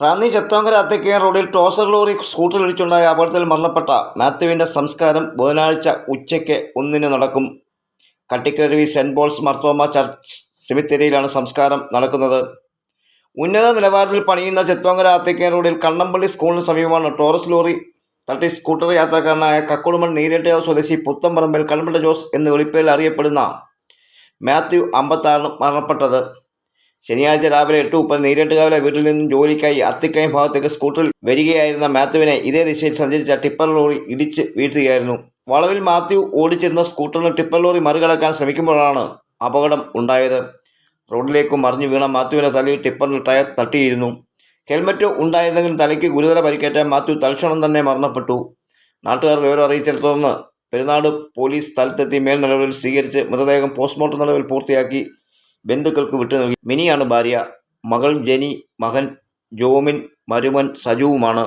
റാന്നി ചത്തോങ്കര അത്തക്കേൻ റോഡിൽ ടോസർ lorry scooter ഇടിച്ചുണ്ടായ അപകടത്തിൽ മരണപ്പെട്ട മാത്യുവിന്റെ സംസ്കാരം ബുധനാഴ്ച ഉച്ചയ്ക്ക് ഒന്നിന് നടക്കും. Kattikkaravi Saint Paul's Marthoma church സെമിത്തേരിയിലാണ് സംസ്കാരം നടക്കുന്നത്. ഉന്നത നിലവാരത്തിൽ പണിയുന്ന ചെത്തോങ്കര അത്തക്കേൻ റോഡിൽ കണ്ണമ്പള്ളി സ്കൂളിന് സമീപമാണ് ടോറസ് ലോറി തട്ടി സ്കൂട്ടർ യാത്രക്കാരനായ കക്കുടുമൺ നീരേട്ട സ്വദേശി പുത്തമ്പറമ്പിൽ കൽമട്ട ജോസ് എന്ന് വെളിപ്പേരിൽ അറിയപ്പെടുന്ന മാത്യു അമ്പത്താറിന് മരണപ്പെട്ടത്. ശനിയാഴ്ച രാവിലെ എട്ട് മുപ്പത് നീരട്ടുകാവിലെ വീട്ടിൽ നിന്നും ജോലിക്കായി അത്തിക്കയം ഭാഗത്തേക്ക് സ്കൂട്ടറിൽ വരികയായിരുന്ന മാത്യുവിനെ ഇതേ ദിശയിൽ സഞ്ചരിച്ച ടിപ്പർ ലോറി ഇടിച്ച് വീഴ്ത്തുകയായിരുന്നു. വളവിൽ മാത്യു ഓടിച്ചിരുന്ന സ്കൂട്ടറിന് ടിപ്പർ ലോറി മറികടക്കാൻ ശ്രമിക്കുമ്പോഴാണ് അപകടം ഉണ്ടായത്. റോഡിലേക്ക് മറിഞ്ഞു വീണ മാത്യുവിന്റെ തലയിൽ ടിപ്പറിന് ടയർ തട്ടിയിരുന്നു. ഹെൽമറ്റ് ഉണ്ടായിരുന്നെങ്കിലും തലയ്ക്ക് ഗുരുതര പരിക്കേറ്റ മാത്യു തൽക്ഷണം തന്നെ മരണപ്പെട്ടു. നാട്ടുകാർ വിവരം അറിയിച്ചതിനെ പെരുന്നാട് പോലീസ് സ്ഥലത്തെത്തി മേൽ നടപടികൾ സ്വീകരിച്ച് മൃതദേഹം പോസ്റ്റ്മോർട്ടം നടപടികൾ പൂർത്തിയാക്കി. ബന്ധുക്കൾക്ക് വിട്ടു നൽകി. മിനിയാണ് ഭാര്യ. മകൾ ജെനി മകൻ ജോമിൻ മരുമൻ സജുവുമാണ്.